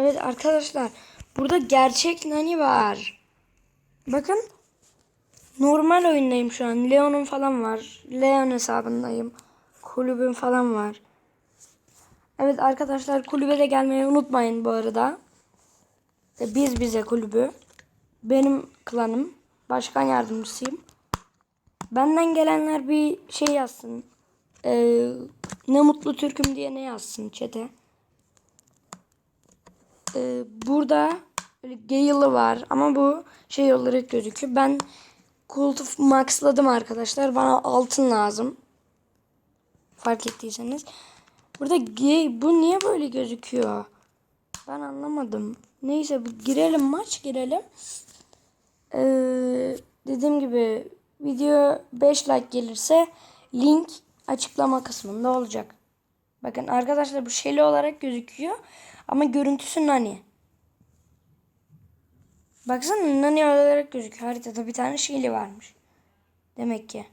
Evet arkadaşlar burada gerçek Nani var. Bakın normal oyundayım şu an. Leon'un falan var. Leon hesabındayım. Kulübüm falan var. Evet arkadaşlar kulübe de gelmeyi unutmayın bu arada. Biz bize kulübü. Benim klanım. Başkan yardımcısıyım. Benden gelenler bir şey yazsın. Ee, ne mutlu Türk'üm diye ne yazsın çete. Ee, burada Gale'ı var ama bu şey olarak gözüküyor. Ben Kultu maxladım arkadaşlar. Bana altın lazım. Fark ettiyseniz. Burada G bu niye böyle gözüküyor? Ben anlamadım. Neyse girelim maç girelim. Ee, dediğim gibi video 5 like gelirse link açıklama kısmında olacak. Bakın arkadaşlar bu şeyli olarak gözüküyor. Ama görüntüsü nani. Baksana nani olarak gözüküyor. Haritada bir tane şeyli varmış. Demek ki.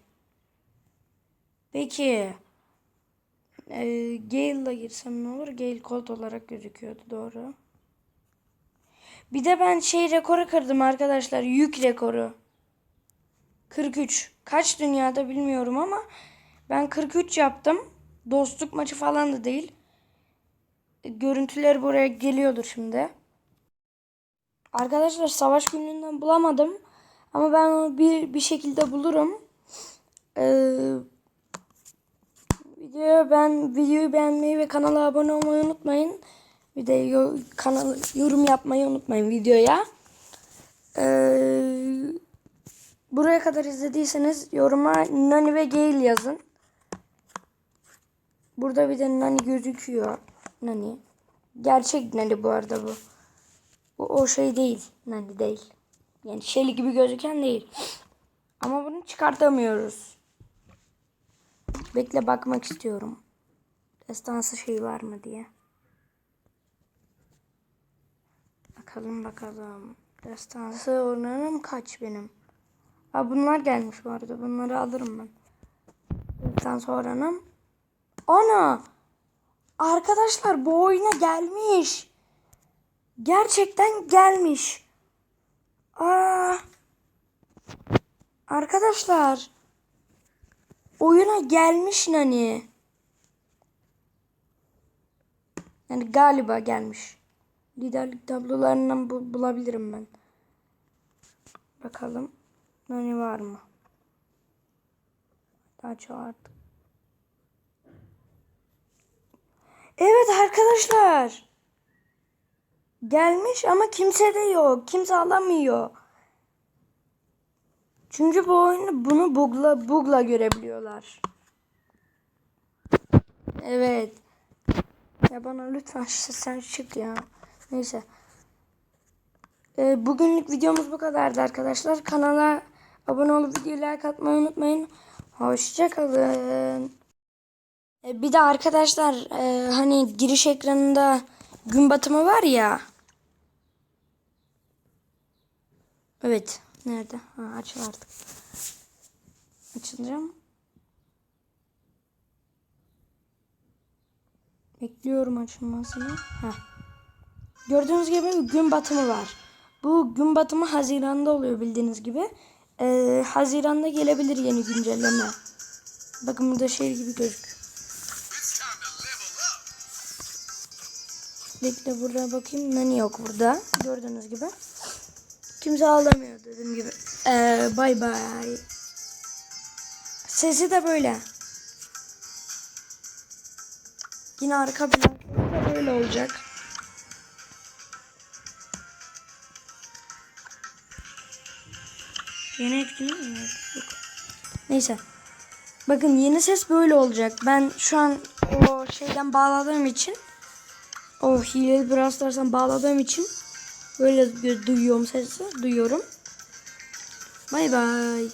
Peki. E, Gale'la girsem ne olur? Gale Colt olarak gözüküyordu doğru. Bir de ben şey rekoru kırdım arkadaşlar. Yük rekoru. 43. Kaç dünyada bilmiyorum ama ben 43 yaptım. Dostluk maçı falan da değil. E, Görüntüler buraya geliyordur şimdi. Arkadaşlar savaş günlüğünden bulamadım. Ama ben onu bir, bir şekilde bulurum. Ee, videoya ben videoyu beğenmeyi ve kanala abone olmayı unutmayın. Bir de kanal yorum yapmayı unutmayın videoya. Ee, buraya kadar izlediyseniz yoruma Nani ve Gale yazın. Burada bir de Nani gözüküyor. Nani. Gerçek Nani bu arada bu. Bu o şey değil. Nani değil. Yani Shelly gibi gözüken değil. Ama bunu çıkartamıyoruz. Bekle bakmak istiyorum. Destansı şey var mı diye. Bakalım bakalım. Destansı oranım kaç benim? Aa, bunlar gelmiş bu arada. Bunları alırım ben. Destansı oranım. Ana! Arkadaşlar bu oyuna gelmiş. Gerçekten gelmiş. Aa! Arkadaşlar oyuna gelmiş Nani. Yani galiba gelmiş. Liderlik tablolarından bu, bulabilirim ben. Bakalım. Nani var mı? Daha çağırdık. Evet arkadaşlar. Gelmiş ama kimse de yok. Kimse alamıyor. Çünkü bu oyunu bunu bugla bugla görebiliyorlar. Evet. Ya bana lütfen sen çık ya. Neyse. Ee, bugünlük videomuz bu kadardı arkadaşlar. Kanala abone olup videoyu like atmayı unutmayın. Hoşçakalın. Ee, bir de arkadaşlar e, hani giriş ekranında gün batımı var ya. Evet. Nerede? Ha, açıl artık. Açılacağım. Bekliyorum açılmasını. Ha. Gördüğünüz gibi gün batımı var. Bu gün batımı Haziran'da oluyor bildiğiniz gibi. Ee, Haziran'da gelebilir yeni güncelleme. Bakın burada şey gibi gözüküyor. Bekle burada bakayım. Nani yok burada. Gördüğünüz gibi. Kimse ağlamıyor dediğim gibi. Ee, bay bay. Sesi de böyle. Yine arka plan böyle olacak. Yeni etkinlik mi? Neyse. Bakın yeni ses böyle olacak. Ben şu an o şeyden bağladığım için o hileli Brawl Stars'tan bağladığım için böyle duyuyorum sesi. Duyuyorum. Bay bay.